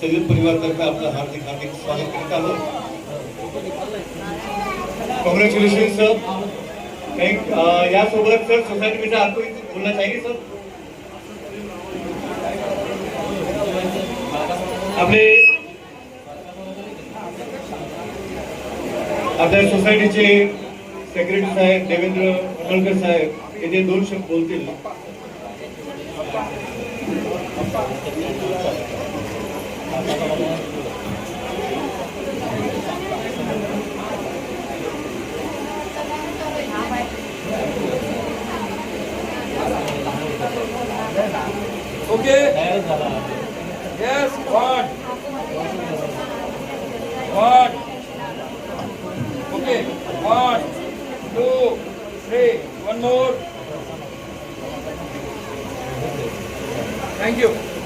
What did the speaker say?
सगळे परिवारतर्फे आपलं हार्दिक हार्दिक स्वागत करत आहोत कॉंग्रॅच्युलेशन सर थँक यासोबत सर सोसायटी में आपको कुछ बोलना चाहिए सर आपले आपल्या सोसायटीचे सेक्रेटरी साहेब देवेंद्र पडळकर साहेब येथे दोन शब्द बोलतील. Okay. Yes, what? What? Okay. One, two, three. One more. Thank you.